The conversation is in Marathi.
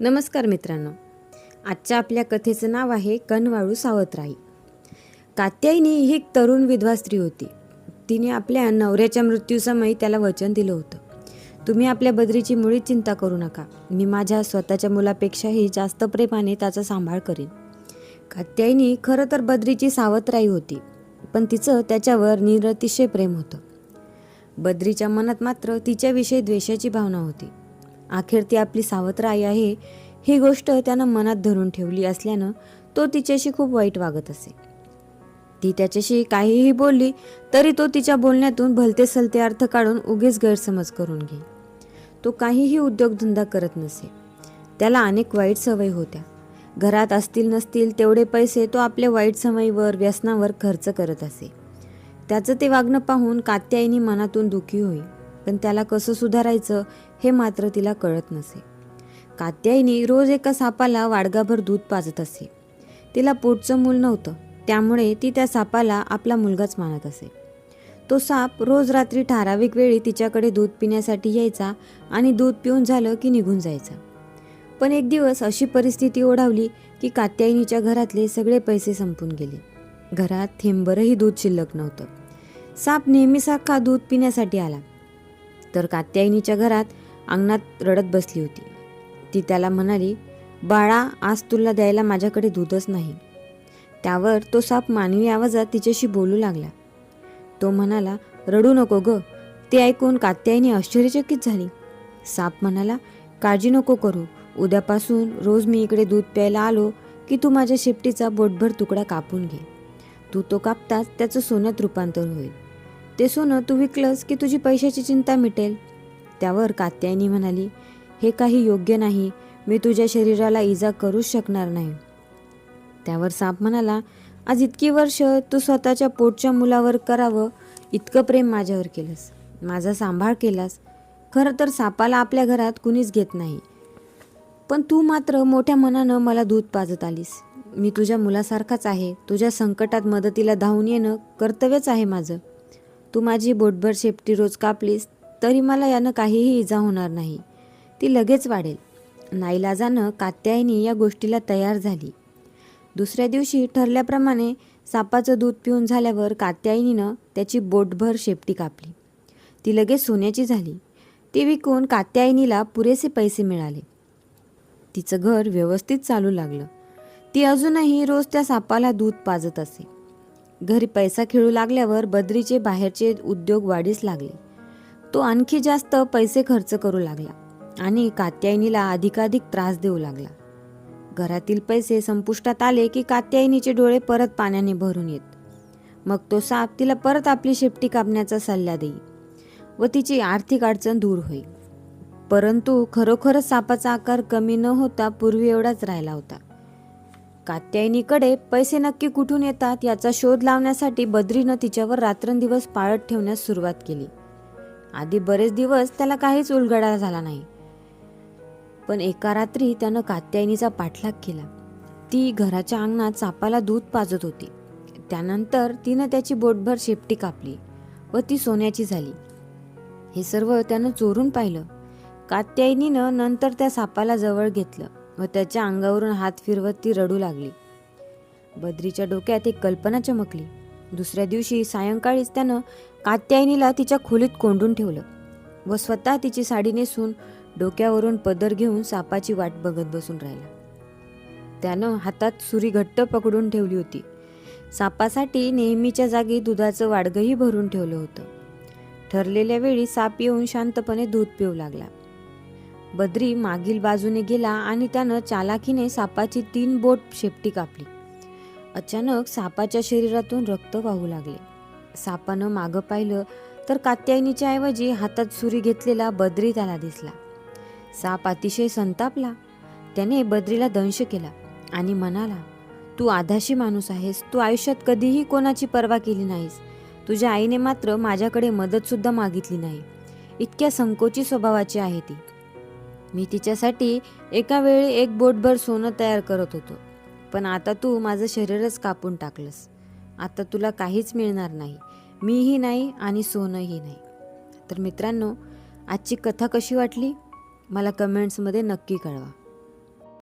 नमस्कार मित्रांनो. आजच्या आपल्या कथेचं नाव आहे कनवाळू सावतराई. कात्यायनी ही एक तरुण विधवा स्त्री होती. तिने आपल्या नवऱ्याच्या मृत्यूसमयी त्याला वचन दिलं होतं. तुम्ही आपल्या बदरीची मुळीच चिंता करू नका. मी माझ्या स्वतःच्या मुलापेक्षाही जास्त प्रेमाने त्याचा सांभाळ करीन. कात्यायनी खरं तर बद्रीची सावतराई होती पण तिचं त्याच्यावर निरतिशय प्रेम होतं. बद्रीच्या मनात मात्र तिच्याविषयी द्वेषाची भावना होती. अखेर ती आपली सावत्र आई आहे ही गोष्ट त्यानं मनात धरून ठेवली असल्यानं तो तिच्याशी खूप वाईट वागत असे. ती त्याच्याशी काहीही बोलली तरी तो तिच्या बोलण्यातून भलते सलते अर्थ काढून उगीच गैरसमज करून घे तो काहीही उद्योगधंदा करत नसे. त्याला अनेक वाईट सवयी होत्या. घरात असतील नसतील तेवढे पैसे तो आपल्या वाईट सवयीवर व्यसनावर खर्च करत असे. त्याचं ते वागणं पाहून कात्यायनी मनातून दुखी होई. पण त्याला कसं सुधारायचं हे मात्र तिला कळत नसे. कात्यायनी रोज एका सापाला वाडगाभर दूध पाजत असे. तिला पोटचं मूल नव्हतं त्यामुळे ती त्या सापाला आपला मुलगाच मानत असे. तो साप रोज रात्री ठराविक वेळी तिच्याकडे दूध पिण्यासाठी यायचा आणि दूध पिऊन झालं की निघून जायचा. पण एक दिवस अशी परिस्थिती ओढावली की कात्यायनीच्या घरातले सगळे पैसे संपून गेले. घरात थेंबरही दूध शिल्लक नव्हतं. साप नेहमीसारखा दूध पिण्यासाठी आला. तर कात्यायनीच्या घरात अंगणात रडत बसली होती. ती त्याला म्हणाली बाळा आज तुला द्यायला माझ्याकडे दूधच नाही. त्यावर तो साप मानवी आवाजात तिच्याशी बोलू लागला. तो म्हणाला रडू नको ग ते ऐकून कात्यायनी आश्चर्यचकित झाली. साप म्हणाला काळजी नको करू उद्यापासून रोज मी इकडे दूध प्यायला आलो की तू माझ्या शेपटीचा बोटभर तुकडा कापून घे. तू तो कापताच त्याचं सोन्यात रूपांतर होईल. ते सोनं तू विकलंस की तुझी पैशाची चिंता मिटेल? त्यावर कात्यायनी म्हणाली हे काही योग्य नाही. मी तुझ्या शरीराला इजा करूच शकणार नाही. त्यावर साप म्हणाला आज इतकी वर्ष तू स्वतःच्या पोटच्या मुलावर करावं इतकं प्रेम माझ्यावर केलंस. माझा सांभाळ केलास. खरं तर सापाला आपल्या घरात कुणीच घेत नाही. पण तू मात्र मोठ्या मनानं मला दूध पाजत आलीस. मी तुझ्या मुलासारखाच आहे. तुझ्या संकटात मदतीला धावून येणं कर्तव्यच आहे माझं. तू माझी बोटभर शेपटी रोज कापलीस तरी मला यानं काहीही इजा होणार नाही. ती लगेच वाढेल. नाईलाजानं कात्यायनी या गोष्टीला तयार झाली. दुसऱ्या दिवशी ठरल्याप्रमाणे सापाचं दूध पिऊन झाल्यावर कात्यायनीनं त्याची बोटभर शेपटी कापली. ती लगेच सोन्याची झाली. ती विकून कात्यायनीला पुरेसे पैसे मिळाले. तिचं घर व्यवस्थित चालू लागलं. ती अजूनही रोज त्या सापाला दूध पाजत असे. घरी पैसा खेळू लागल्यावर बद्रीचे बाहेरचे उद्योग वाढीस लागले. तो आणखी जास्त पैसे खर्च करू लागला आणि कात्यायनीला अधिकाधिक त्रास देऊ लागला. घरातील पैसे संपुष्टात आले की कात्यायनीचे डोळे परत पाण्याने भरून येत. मग तो साप तिला परत आपली शेपटी कापण्याचा सल्ला देई व तिची आर्थिक अडचण दूर होईल परंतु खरोखरच सापाचा आकार कमी न होता पूर्वी एवढाच राहिला होता. कात्यायनीकडे पैसे नक्की कुठून येतात याचा शोध लावण्यासाठी बद्रीनं तिच्यावर रात्रंदिवस पाळत ठेवण्यास सुरुवात केली. आधी बरेच दिवस त्याला काहीच उलगडा झाला नाही. पण एका रात्री त्यानं कात्यायनीचा पाठलाग केला. ती घराच्या अंगणात सापाला दूध पाजत होती. त्यानंतर तिनं त्याची बोटभर शेपटी कापली व ती सोन्याची झाली. हे सर्व त्यानं चोरून पाहिलं. कात्यायनीनं नंतर त्या सापाला जवळ घेतलं. व त्याच्या अंगावरून हात फिरवत ती रडू लागली. बद्रीच्या डोक्यात एक कल्पना चमकली. दुसऱ्या दिवशी सायंकाळीच त्यानं कात्यायनीला तिच्या खोलीत कोंडून ठेवलं व स्वतः तिची साडी नेसून डोक्यावरून पदर घेऊन सापाची वाट बघत बसून राहिला. त्यानं हातात सुरी घट्ट पकडून ठेवली होती. सापासाठी नेहमीच्या जागी दुधाचं वाडगंही भरून ठेवलं होतं. ठरलेल्या वेळी साप येऊन शांतपणे दूध पिऊ लागला. बद्री मागील बाजूने गेला आणि त्यानं चालाकीने सापाची तीन बोट शेपटी कापली. अचानक सापाच्या शरीरातून रक्त वाहू लागले. सापानं मागं पाहिलं तर कात्यायनीच्या ऐवजी हातात सुरी घेतलेला बद्री त्याला दिसला. साप अतिशय संतापला. त्याने बद्रीला दंश केला आणि म्हणाला तू आधाशी माणूस आहेस. तू आयुष्यात कधीही कोणाची पर्वा केली नाहीस. तुझ्या आईने मात्र माझ्याकडे मदतसुद्धा मागितली नाही. इतक्या संकोची स्वभावाची आहे ती. मी तिच्यासाठी एका वेळी एक बोटभर सोनं तयार करत होतो. पण आता तू माझं शरीरच कापून टाकलंस. आता तुला काहीच मिळणार नाही. मीही नाही आणि सोनंही नाही. तर मित्रांनो आजची कथा कशी वाटली? मला कमेंट्समध्ये नक्की कळवा.